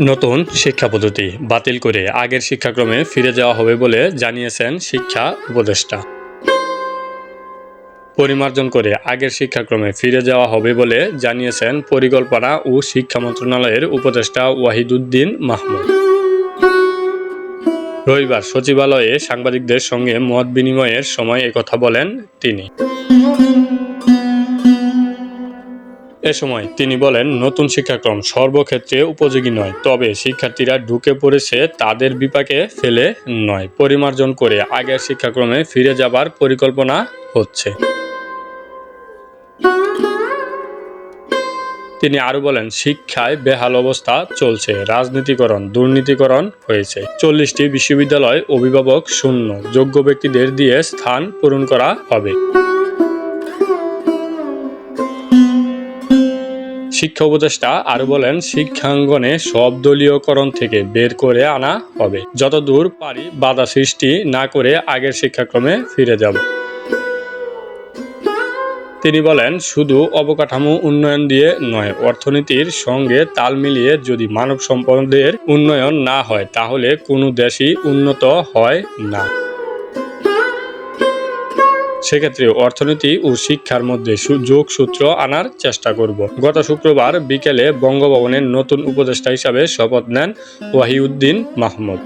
নতুন শিক্ষা পদ্ধতি বাতিল করে আগের শিক্ষাক্রমে ফিরে যাওয়া হবে বলে জানিয়েছেন শিক্ষা উপদেষ্টা। পরিমার্জন করে আগের শিক্ষাক্রমে ফিরে যাওয়া হবে বলে জানিয়েছেন পরিকল্পনা ও শিক্ষা মন্ত্রণালয়ের উপদেষ্টা ওয়াহিদুদ্দিন মাহমুদ। রবিবার সচিবালয়ে সাংবাদিকদের সঙ্গে মত বিনিময়ের সময় একথা বলেন তিনি। এ সময় তিনি বলেন, নতুন শিক্ষাক্রম সর্বক্ষেত্রে উপযোগী নয়, তবে শিক্ষার্থীরা ঢুকে পড়েছে তাদের বিপাকে ফেলে নয়। পরিমার্জন করে আগের শিক্ষাক্রমে ফিরে যাবার পরিকল্পনা হচ্ছে। তিনি আরও বলেন, শিক্ষায় বেহাল অবস্থা চলছে, রাজনীতিকরণ দুর্নীতিকরণ হয়েছে। চল্লিশটি বিশ্ববিদ্যালয় অভিভাবক শূন্য। যোগ্য ব্যক্তিদের দিয়ে স্থান পূরণ করা হবে। শিক্ষা উপদেষ্টা আরও বলেন, শিক্ষাঙ্গনে সব দলীয়করণ থেকে বের করে আনা হবে। যতদূর পারি বাধা সৃষ্টি না করে আগের শিক্ষাক্রমে ফিরে যাব। তিনি বলেন, শুধু অবকাঠামো উন্নয়ন দিয়ে নয়, অর্থনীতির সঙ্গে তাল মিলিয়ে যদি মানব সম্পদের উন্নয়ন না হয়, তাহলে কোনো দেশই উন্নত হয় না। সেক্ষেত্রে অর্থনীতি ও শিক্ষার মধ্যে যোগসূত্র আনার চেষ্টা করব। গত শুক্রবার বিকেলে বঙ্গভবনের নতুন উপদেষ্টা হিসাবে শপথ নেন ওয়াহিউদ্দিন মাহমুদ।